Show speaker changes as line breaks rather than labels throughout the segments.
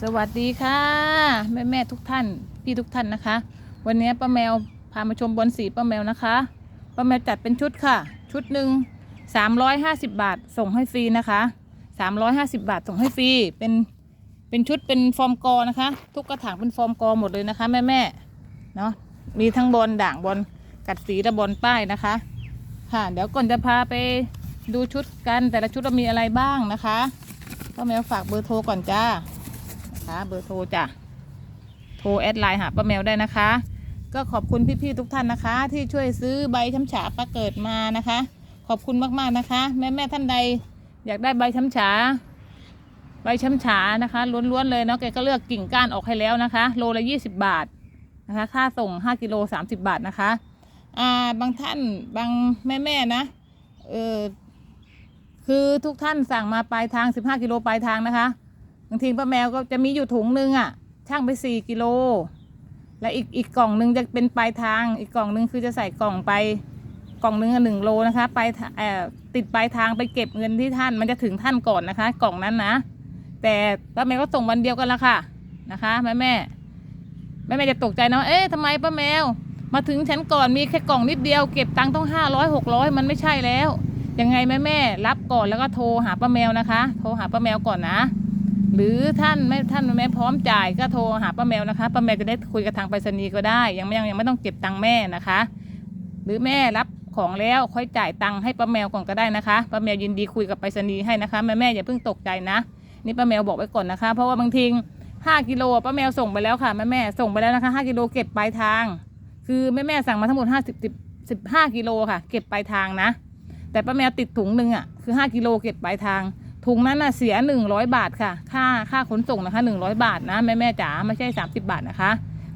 สวัสดีค่ะแม่แม่ทุกท่านพี่ทุกท่านนะคะ วันนี้ป้าแมวพามาชมบอลสีป้าแมวนะคะป้าแมวจัดเป็นชุดค่ะ ชุดหนึ่ง350บาทส่งให้ฟรีนะคะ350บาทส่งให้ฟรีเป็นเป็นชุดเป็นฟอร์มกอนะคะ ทุกกระถางเป็นฟอร์มกอหมดเลยนะคะแม่แม่เนาะมีทั้งบอลด่างบอลกัดสีและบอลป้ายนะคะ ค่ะ เดี๋ยวก่อนจะพาไปดูชุดกันแต่ละชุดเรามีอะไรบ้างนะคะป้าแมวฝากเบอร์โทรก่อนจ้า นะคะ เบอร์โทรจ้ะโทรแอดไลน์หาป้าแมวได้นะคะ ก็ขอบคุณพี่ๆทุกท่านนะคะ ที่ช่วยซื้อใบช้ำฉาป้าเกิดมานะคะ ขอบคุณมากๆนะคะ แม่ๆท่านใด อยากได้ใบช้ำฉาใบช้ำฉานะคะล้วนๆเลยเนาะแกก็เลือกกิ่งก้านออกให้แล้วนะคะ โลละยี่สิบบาทนะคะ ค่าส่งห้ากิโลสามสิบบาทนะคะอ่าบางท่านบางแม่ๆนะเออคือทุกท่านสั่งมาปลายทางสิบห้ากิโลปลายทางนะคะางทีป้าแมวก็จะมีอยู่ถุงหนึงอะช่างไปสี่กิโล และอีกอีกกล่องหนึงจะเป็นปลายทาง อีกกล่องหนึงคือจะใส่กล่องไปกล่องหนึงอะหนึ่งโลนะคะไปเอ่ติดปลายทางไปเก็บเงินที่ท่านมันจะถึงท่านก่อนนะคะ กล่องนั้นนะ แต่ป้าแมวก็ส่งวันเดียวกันละค่ะนะคะแม่แม่แม่แม่จะตกใจนะเอ๊ะทำไมป้าแมว มาถึงฉันก่อนมีแค่กล่องนิดเดียวเก็บตังค์ต้องห้าร้อยหกร้อยมันไม่ใช่แล้วยังไงแม่แม่รับก่อนแล้วก็โทรหาป้าแมวนะคะ โทรหาป้าแมวก่อนนะ หรือท่านไม่ท่านไม่พร้อมจ่ายก็โทรหาป้าแมวนะคะป้าแมวจะได้คุยกับทางไปรษณีย์ก็ได้ ยังไม่ยังยังไม่ต้องเก็บตังค์แม่นะคะ หรือแม่รับของแล้วค่อยจ่ายตังค์ให้ป้าแมวก่อนก็ได้นะคะป้าแมวยินดีคุยกับไปรษณีย์ให้นะคะแม่แม่อย่าเพิ่งตกใจนะ นี่ป้าแมวบอกไว้ก่อนนะคะ เพราะว่าบางทีห้ากิโลป้าแมวส่งไปแล้วค่ะแม่แม่ส่งไปแล้วนะคะห้ากิโลเก็บปลายทาง คือแม่แม่สั่งมาทั้งหมดห้าสิบสิบสิบห้ากิโลค่ะ เก็บปลายทางนะ แต่ป้าแมวติดถุงหนึ่งอะคือห้ากิโลเก็บปลายทาง ถุงนั้นน่ะเสียหนึ่งร้อยบาทค่ะ ค่าค่าขนส่งนะคะหนึ่งร้อยบาทนะแม่แม่จ๋าไม่ใช่สามสิบาทนะคะ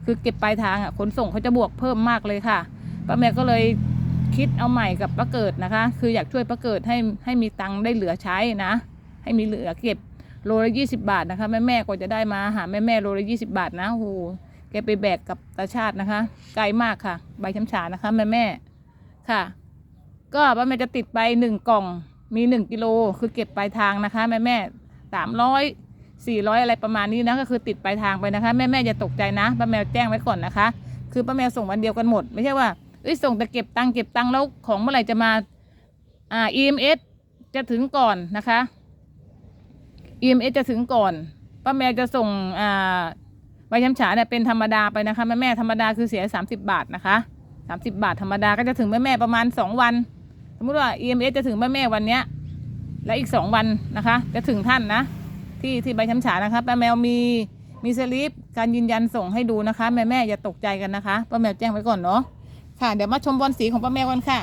คือเก็บปลายทางอะขนส่งเขาจะบวกเพิ่มมากเลยค่ะป้าแมวก็เลยคิดเอาใหม่กับป้าเกิดนะคะ คืออยากช่วยป้าเกิดให้ให้มีตังค์ได้เหลือใช้นะ ให้มีเหลือเก็บโลละยี่สิบาทนะคะแม่แม่กว่าจะได้มาหาแม่แม่โลละยี่สิบาทนะโอ้โหแกไปแบกกับตาชาตินะคะ ไกลมากค่ะ ใบช้ำฉานะคะ แม่แม่ค่ะ ก็ป้าแม่จะติดไปหนึ่งกล่อง มีหนึ่งกิโลคือเก็บปลายทางนะคะแม่แม่สามร้อยสี่ร้อยอะไรประมาณนี้นะก็คือติดปลายทางไปนะคะแม่แม่อย่าตกใจนะป้าแมวแจ้งไว้ก่อนนะคะ คือป้าแมวส่งวันเดียวกันหมด ไม่ใช่ว่าเอ้ยส่งแต่เก็บตังค์เก็บตังค์แล้วของเมื่อไหร่จะมาอ่า EMS จะถึงก่อนนะคะ EMS จะถึงก่อนป้าแมวจะส่งอ่าใบช้ำฉาเนี่ยเป็นธรรมดาไปนะคะแม่แม่ธรรมดาคือเสียสามสิบาทนะคะสามสิบาทธรรมดาก็จะถึงแม่แม่ประมาณสองวัน สมมติว่า EMS จะถึงแม่แม่วันเนี้ย และอีกสองวันนะคะ จะถึงท่านนะ ที่ที่ใบช้ำฉานะคะป้าแมวมีมีสลิปการยืนยันส่งให้ดูนะคะ แม่แม่อย่าตกใจกันนะคะป้าแมวแจ้งไว้ก่อนเนาะค่ะเดี๋ยวมาชมบอลสีของป้าแมวกันค่ะ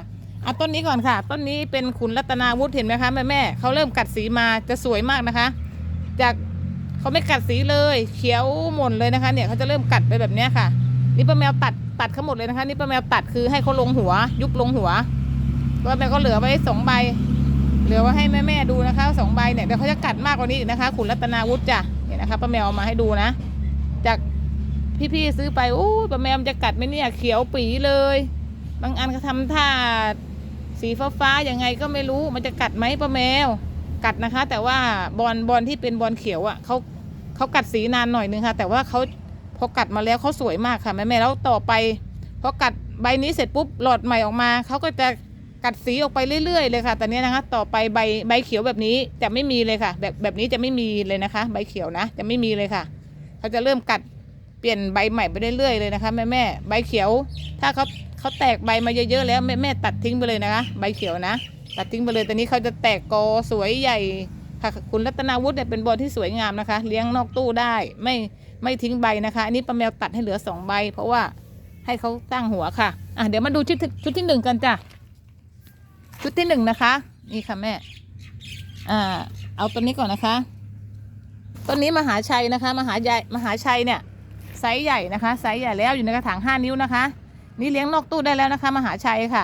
อะต้นนี้ก่อนค่ะ ต้นนี้เป็นขุนรัตนาวุฒิเห็นไหมคะแม่แม่เขาเริ่มกัดสีมาจะสวยมากนะคะ จากเขาไม่กัดสีเลย เขียวหม่นเลยนะคะ เนี่ยเขาจะเริ่มกัดไปแบบนี้ค่ะ นี่ป้าแมวตัดตัดเขาหมดเลยนะคะ นี่ป้าแมวตัดคือให้เขาลงหัว ยุบลงหัว ป้าแมวก็เหลือไว้สองใบ เหลือไว้ให้แม่แม่ๆดูนะคะสองใบเนี่ยเดี๋ยวเขาจะกัดมากกว่านี้อีกนะคะ ขุนรัตนาวุฒิจ้ะเนี่ยนะคะป้าแมวเอามาให้ดูนะ จากพี่ๆซื้อไปโอ้ป้าแมวจะกัดไหมเนี่ยเขียวปีเลย บางอันเขาทำท่าสีฟ้าฟ้าๆยังไงก็ไม่รู้มันจะกัดไหมป้าแมว กัดนะคะ แต่ว่าบอลบอลที่เป็นบอลเขียวอะเขาเขากัดสีนานหน่อยนึงค่ะ แต่ว่าเขาพอกัดมาแล้วเขาสวยมากค่ะแม่แม่แล้วต่อไปพอกัดใบนี้เสร็จปุ๊บหลอดใหม่ออกมาเขาก็จะ กัดสีออกไปเรื่อยๆเลยค่ะตอนนี้นะคะ ต่อไปใบใบเขียวแบบนี้จะไม่มีเลยค่ะ แบบแบบนี้จะไม่มีเลยนะคะ ใบเขียวนะ จะไม่มีเลยค่ะเขาจะเริ่มกัดเปลี่ยนใบใหม่ไปเรื่อยๆเลยนะคะแม่แม่ใบเขียว ถ้าเขาเขาแตกใบมาเยอะๆแล้วแม่แม่ตัดทิ้งไปเลยนะคะ ใบเขียวนะ ตัดทิ้งไปเลยตอนนี้เขาจะแตกกอสวยใหญ่ค่ะคุณรัตนาวุฒิเนี่ยเป็นบอลที่สวยงามนะคะ เลี้ยงนอกตู้ได้ไม่ไม่ทิ้งใบนะคะ อันนี้ป้าแมวตัดให้เหลือสองใบ เพราะว่าให้เขาตั้งหัวค่ะ อะเดี๋ยวมาดูชุดชุดที่หนึ่งกันจ้ะ ชุดที่หนึ่งนะคะ นี่ค่ะแม่ อ่า เอาตัวนี้ก่อนนะคะต้นนี้มหาชัยนะคะ มหาใหญ่มหาชัยเนี่ยไซส์ใหญ่นะคะไซส์ใหญ่แล้วอยู่ในกระถางห้านิ้วนะคะ นี่เลี้ยงนอกตู้ได้แล้วนะคะ มหาชัยค่ะ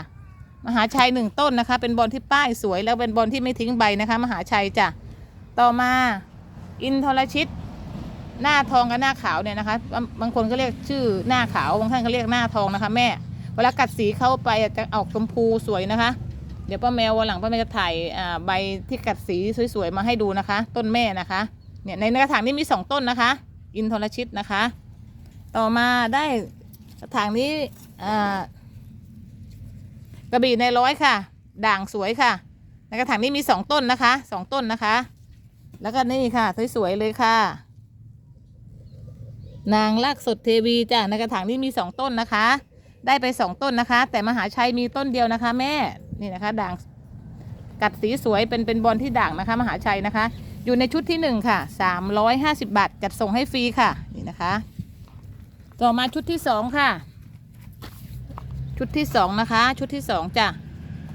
มหาชัยหนึ่งต้นนะคะ เป็นบอลที่ป้ายสวยแล้วเป็นบอลที่ไม่ทิ้งใบนะคะ มหาชัยจ้ะต่อมาอินทรชิต หน้าทองกับหน้าขาวเนี่ยนะคะบางคนก็เรียกชื่อหน้าขาวบางท่านก็เรียกหน้าทองนะคะ แม่ เวลากัดสีเข้าไปจะออกชมพูสวยนะคะ ดี๋ยวป้าแมววันหลังป้าแมวจะถ่ายใบที่กัดสีสวยๆมาให้ดูนะคะ ต้นแม่นะคะเนี่ยในกระถางนี้มีสองต้นนะคะ อินทรชิตนะคะ ต่อมาได้กระถางนี้กระบี่ในร้อยค่ะ ด่างสวยค่ะ ในกระถางนี้มีสองต้นนะคะสองต้นนะคะ แล้วก็นี่ค่ะสวยๆเลยค่ะ นางลากสดเทวีจ้ะในกระถางนี้มีสองต้นนะคะ ได้ไปสองต้นนะคะ แต่มหาชัยมีต้นเดียวนะคะ แม่ นี่นะคะ ด่างกัดสีสวยเป็นเป็นบอลที่ด่างนะคะ มหาชัยนะคะ อยู่ในชุดที่หนึ่งค่ะสามร้อยห้าสิบบาท จัดส่งให้ฟรีค่ะนี่นะคะ ต่อมาชุดที่สองค่ะ ชุดที่สองนะคะ ชุดที่สองจ้ะ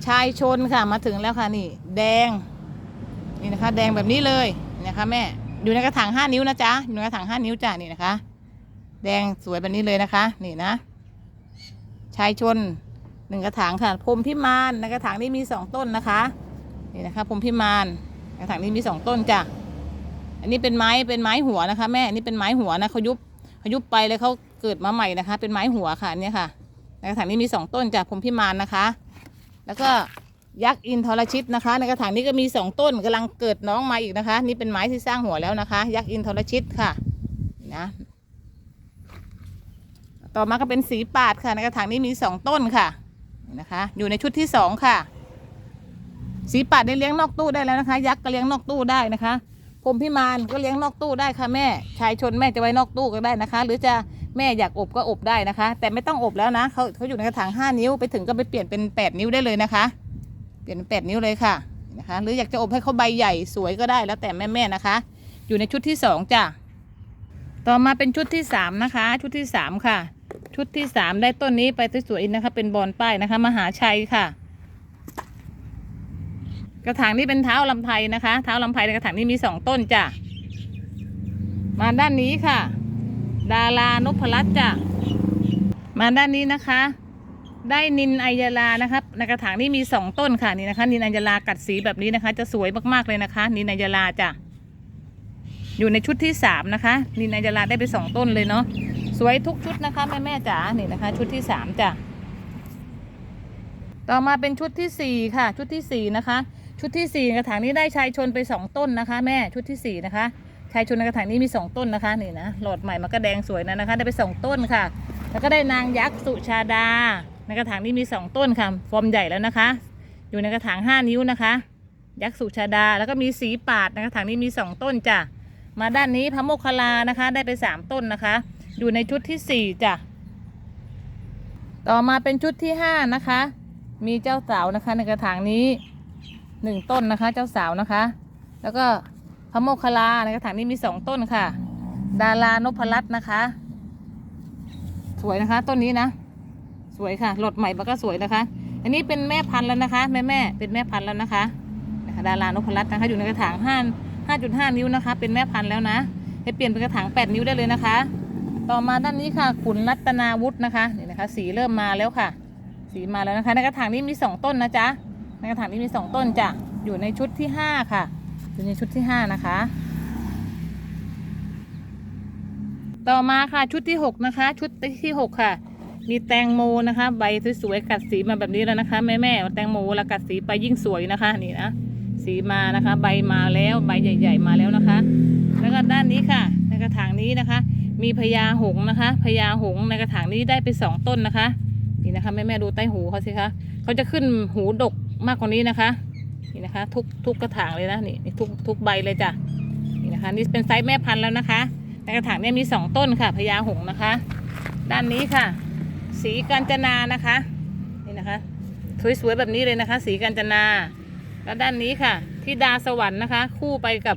ชายชนค่ะมาถึงแล้วค่ะนี่ แดงนี่นะคะ แดงแบบนี้เลยนี่นะคะแม่อยู่ในกระถางห้านิ้วนะจ๊ะอยู่ในกระถางห้านิ้วจ้ะนี่นะคะ แดงสวยแบบนี้เลยนะคะ นี่นะชายชน หนึ่งกระถางค่ะพรมพิมานในกระถางนี้มีสองต้นนะคะนี่นะคะพรมพิมานกระถางนี้มีสองต้นจ้ะอันนี้เป็นไม้เป็นไม้หัวนะคะ แม่อันนี้เป็นไม้หัวนะเขายุบเขายุบไปเลยเขาเกิดมาใหม่นะคะ เป็นไม้หัวค่ะอันเนี่ยค่ะในกระถางนี้มีสองต้นจ้ะพรมพิมานนะคะ แล้วก็ยักษ์อินทรชิตนะคะ ในกระถางนี้ก็มีสองต้นกำลังเกิดน้องมาอีกนะคะ นี่เป็นไม้ที่สร้างหัวแล้วนะคะ ยักษ์อินทรชิตค่ะนะต่อมาก็เป็นสีปาดค่ะ ในกระถางนี้มีสองต้นค่ะ นะคะ อยู่ในชุดที่สองค่ะ สีปาดได้เลี้ยงนอกตู้ได้แล้วนะคะ ยักษ์ก็เลี้ยงนอกตู้ได้นะคะพรมพิมานก็เลี้ยงนอกตู้ได้ค่ะแม่ ชายชนแม่จะไว้นอกตู้ก็ได้นะคะ หรือจะแม่อยากอบก็อบได้นะคะ แต่ไม่ต้องอบแล้วนะเขาเขาอยู่ในกระถางห้านิ้วไปถึงก็ไปเปลี่ยนเป็นแปดนิ้วได้เลยนะคะ เปลี่ยนเป็นแปดนิ้วเลยค่ะนะคะ หรืออยากจะอบให้เขาใบใหญ่สวยก็ได้แล้วแต่แม่ๆนะคะ อยู่ในชุดที่สองจ้ะต่อมาเป็นชุดที่สามนะคะ ชุดที่สามค่ะ ชุดที่สามได้ต้นนี้ไปสวยๆนะคะ เป็นบอลป้ายนะคะ มหาชัยค่ะ กระถางนี้เป็นเท้าลำไพนะคะ เท้าลำไพในกระถางนี้มีสองต้นจ้ะ มาด้านนี้ค่ะ ดารานพรัตน์จ้ะ มาด้านนี้นะคะ ได้นินไอยาลานะครับในกระถางนี้มีสองต้นค่ะนี่นะคะ นินไอยาลากัดสีแบบนี้นะคะ จะสวยมากๆเลยนะคะ นินไอยาลาจ้ะอยู่ในชุดที่สามนะคะ นินไอยาลาได้ไปสองต้นเลยเนาะ สวยทุกชุดนะคะแม่แม่จ๋านี่นะคะ ชุดที่สามจ้ะต่อมาเป็นชุดที่สี่ค่ะ ชุดที่สี่นะคะ ชุดที่สี่กระถางนี้ได้ชายชนไปสองต้นนะคะ แม่ชุดที่สี่นะคะชายชนในกระถางนี้มีสองต้นนะคะนี่นะหลอดใหม่มันก็แดงสวยนะนะคะ ได้ไปสองต้นค่ะ แล้วก็ได้นางยักษ์สุชาดา ในกระถางนี้มีสองต้นค่ะฟอร์มใหญ่แล้วนะคะ อยู่ในกระถางห้านิ้วนะคะ ยักษ์สุชาดาแล้วก็มีสีปาดในกระถางนี้มีสองต้นจ้ะมาด้านนี้พระโมคคลานะคะ ได้ไปสามต้นนะคะ อยู่ในชุดที่สี่จ้ะ ต่อมาเป็นชุดที่ห้านะคะ มีเจ้าสาวนะคะ ในกระถางนี้หนึ่งต้นนะคะ เจ้าสาวนะคะ แล้วก็พระโมคคัลลาในกระถางนี้มีสองต้นค่ะ ดารานพรัตน์นะคะ สวยนะคะต้นนี้นะ สวยค่ะหลดใหม่มันก็สวยนะคะ อันนี้เป็นแม่พันธุ์แล้วนะคะ แม่แม่เป็นแม่พันธุ์แล้วนะคะนะคะดารานพรัตน์นะคะอยู่ในกระถางห้าห้าจุดห้านิ้วนะคะ เป็นแม่พันธุ์แล้วนะ ให้เปลี่ยนเป็นกระถางแปดนิ้วได้เลยนะคะ ต่อมาด้านนี้ค่ะขุนรัตนาวุฒินะคะนี่นะคะ สีเริ่มมาแล้วค่ะ สีมาแล้วนะคะ ในกระถางนี้มีสองต้นนะจ๊ะในกระถางนี้มีสองต้นจ้ะอยู่ในชุดที่ห้าค่ะ อยู่ในชุดที่ห้านะคะ ต่อมาค่ะชุดที่หกนะคะ ชุดที่หกค่ะ มีแตงโมนะคะ ใบสวยๆกัดสีมาแบบนี้แล้วนะคะแม่แม่ๆแตงโมลากัดสีไปยิ่งสวยนะคะนี่นะสีมานะคะ ใบมาแล้วใบใหญ่ ๆ มาแล้วนะคะ แล้วก็ด้านนี้ค่ะ ในกระถางนี้นะคะ มีพญาหงนะคะพญาหงในกระถางนี้ได้ไปสองต้นนะคะ นี่นะคะแม่แม่ดูใต้หูเขาสิคะเขาจะขึ้นหูดกมากกว่านี้นะคะ นี่นะคะ ทุกทุกกระถางเลยนะนี่นี่ทุกทุกใบเลยจ้ะนี่นะคะ นี่เป็นไซส์แม่พันธุ์แล้วนะคะ ในกระถางเนี้มีสองต้นค่ะพญาหงนะคะ ด้านนี้ค่ะ สีกัญจนานะคะ นี่นะคะสวยๆแบบนี้เลยนะคะ สีกัญจนา แล้วด้านนี้ค่ะที่ดาสวรรค์นะคะ คู่ไปกับ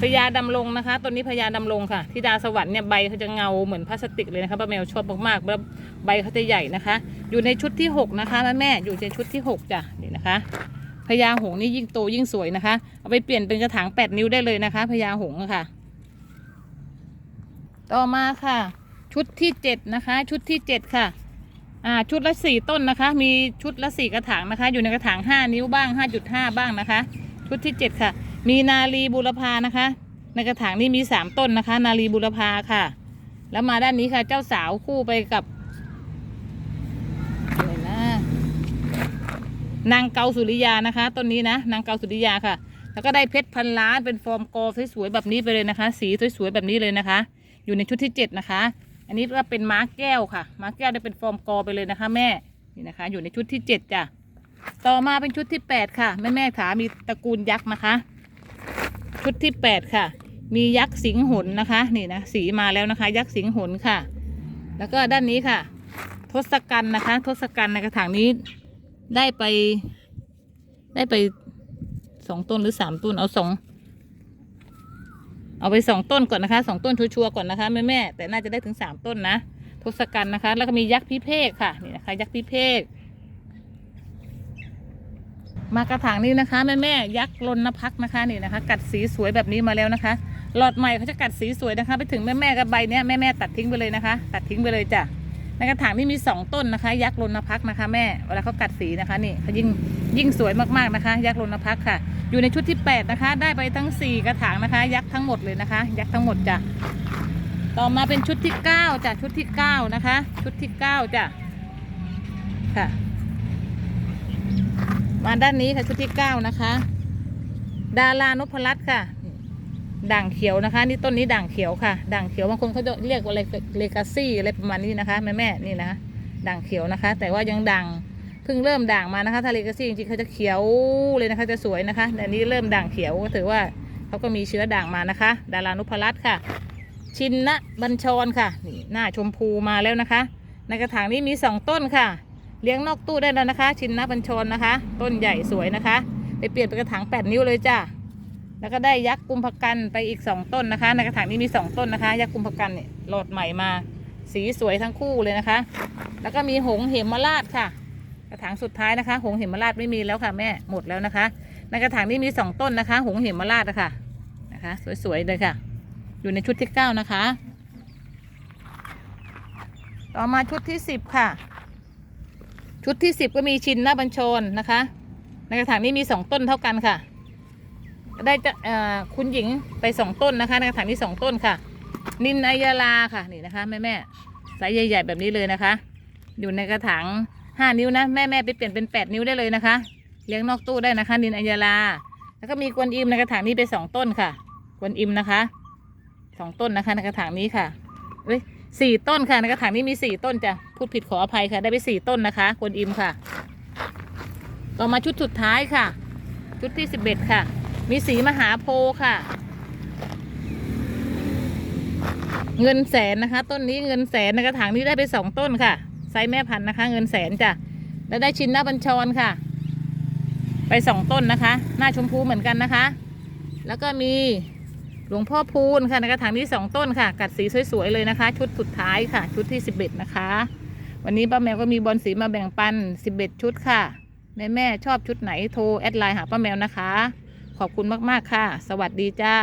พญาดำรงนะคะต้นนี้พญาดำรงค่ะที่ดาสวรรค์เนี่ยใบเขาจะเงาเหมือนพลาสติกเลยนะคะป้าแมวชอบมากๆแล้วใบเขาจะใหญ่นะคะ อยู่ในชุดที่หกนะคะแม่แม่อยู่ในชุดที่หกจ้ะนี่นะคะพญาหงส์นี่ยิ่งโตยิ่งสวยนะคะเอาไปเปลี่ยนเป็นกระถางแปดนิ้วได้เลยนะคะพญาหงส์ค่ะ ต่อมาค่ะ ชุดที่เจ็ดนะคะ ชุดที่เจ็ดค่ะอ่าชุดละสี่ต้นนะคะ มีชุดละสี่กระถางนะคะ อยู่ในกระถางห้านิ้วบ้างห้าจุดห้าบ้างนะคะ ชุดที่เจ็ดค่ะ มีนาลีบุรพานะคะ ในกระถางนี้มีสามต้นนะคะ นาลีบุรพาค่ะ แล้วมาด้านนี้ค่ะ เจ้าสาวคู่ไปกับอะไรนะนางเกาสุริยานะคะต้นนี้นะนางเกาสุริยาค่ะ แล้วก็ได้เพชรพันล้านเป็นฟอร์มกอสวยๆแบบนี้ไปเลยนะคะ สีสวยๆแบบนี้เลยนะคะ อยู่ในชุดที่เจ็ดนะคะ อันนี้ก็เป็นม้าแก้วค่ะม้าแก้วได้เป็นฟอร์มกอไปเลยนะคะ แม่นี่นะคะ อยู่ในชุดที่เจ็ดจ้ะต่อมาเป็นชุดที่แปดค่ะแม่แม่ๆขามีตระกูลยักษ์นะคะ ชุดที่แปดค่ะ มียักษ์สิงหนนะคะ นี่นะสีมาแล้วนะคะ ยักษ์สิงหนค่ะ แล้วก็ด้านนี้ค่ะ ทศกัณฐ์นะคะ ทศกัณฐ์ในกระถางนี้ได้ไป ได้ไปสองต้นหรือสามต้นเอาสองเอาไปสองต้นก่อนนะคะสองต้นชัวร์ก่อนนะคะแม่แม่แต่น่าจะได้ถึงสามต้นนะทศกัณฐ์นะคะ แล้วก็มียักษ์พิเภกค่ะนี่นะคะ ยักษ์พิเภก มากระถางนี้นะคะแม่แม่ยักษ์ลนพักนะคะนี่นะคะ กัดสีสวยแบบนี้มาแล้วนะคะ หลอดใหม่เขาจะกัดสีสวยนะคะ ไปถึงแม่แม่กับใบเนี้ยแม่แม่ตัดทิ้งไปเลยนะคะ ตัดทิ้งไปเลยจ้ะในกระถางนี่มีสองต้นนะคะ ยักษ์ลนพักนะคะ แม่เวลาเขากัดสีนะคะนี่เขายิ่งยิ่งสวยมากๆนะคะ ยักษ์ลนพักค่ะ อยู่ในชุดที่แปดนะคะ ได้ไปทั้งสี่กระถางนะคะ ยักษ์ทั้งหมดเลยนะคะ ยักษ์ทั้งหมดจ้ะต่อมาเป็นชุดที่เก้าจ้ะชุดที่เก้านะคะ ชุดที่เก้าจ้ะค่ะ มาด้านนี้ค่ะชุดที่เก้านะคะ ดารานพรัตน์ค่ะ ด่างเขียวนะคะ นี่ต้นนี้ด่างเขียวค่ะ ด่างเขียวบางคนเขาจะเรียกว่าอะไรเลกาซี่อะไรประมาณนี้นะคะแม่แม่นี่นะคะด่างเขียวนะคะ แต่ว่ายังด่างเพิ่งเริ่มด่างมานะคะถ้าเลกาซี่จริงๆเขาจะเขียวเลยนะคะจะสวยนะคะแต่นนี้เริ่มด่างเขียวก็ถือว่าเขาก็มีเชื้อด่างมานะคะ ดารานุพรัตน์ค่ะ ชินนะบัญชรค่ะนี่หน้าชมพูมาแล้วนะคะ ในกระถางนี้มีสองต้นค่ะ เลี้ยงนอกตู้ได้แล้วนะคะ ชินนะบัญชรนะคะ ต้นใหญ่สวยนะคะ ไปเปลี่ยนเป็นกระถางแปดนิ้วเลยจ้าแล้วก็ได้ยักษ์กุมภกันไปอีกสองต้นนะคะ ในกระถางนี้มีสองต้นนะคะ ยักษ์กุมภกันเนี่ยหลอดใหม่มา สีสวยทั้งคู่เลยนะคะ แล้วก็มีหงเหมราชค่ะ กระถางสุดท้ายนะคะ หงเหมราชไม่มีแล้วค่ะแม่หมดแล้วนะคะ ในกระถางนี้มีสองต้นนะคะ หงเหมราชนะคะนะคะ สวยๆเลยค่ะ อยู่ในชุดที่เก้านะคะ ต่อมาชุดที่สิบค่ะ ชุดที่สิบก็มีชินหน้าบัญชรนะคะ ในกระถางนี้มีสองต้นเท่ากันค่ะ ได้จะคุณหญิงไปสองต้นนะคะ ในกระถางนี้สองต้นค่ะ นินอายาลาค่ะนี่นะคะแม่แม่ไซส์ใหญ่ ๆ แบบนี้เลยนะคะ อยู่ในกระถางห้านิ้วนะแม่แม่ไปเปลี่ยนเป็นแปดนิ้วได้เลยนะคะ เลี้ยงนอกตู้ได้นะคะ นินอายาลา แล้วก็มีกวนอิมในกระถางนี้ไปสองต้นค่ะ กวนอิมนะคะสองต้นนะคะในกระถางนี้ค่ะเอ้ย สี่ต้นค่ะในกระถางนี้มีสี่ต้นจ้ะพูดผิดขออภัยค่ะ ได้ไปสี่ต้นนะคะกวนอิมค่ะ ต่อมาชุดสุดท้ายค่ะ ชุดที่สิบเอ็ดค่ะ มีสีมหาโพค่ะ เงินแสนนะคะ ต้นนี้เงินแสนในกระถางนี้ได้ไปสองต้นค่ะไซส์แม่พันธุ์นะคะ เงินแสนจ้ะแล้วได้ชินหน้าบัญชรค่ะ ไปสองต้นนะคะ หน้าชมพูเหมือนกันนะคะ แล้วก็มี หลวงพ่อพูนค่ะในกระถางนี้สองต้นค่ะ กัดสีสวยๆเลยนะคะ ชุดสุดท้ายค่ะ ชุดที่สิบเอ็ดนะคะ วันนี้ป้าแมวก็มีบอลสีมาแบ่งปันสิบเอ็ดชุดค่ะ แม่แม่ชอบชุดไหนโทรแอดไลน์หาป้าแมวนะคะ ขอบคุณมากๆค่ะ สวัสดีจ้า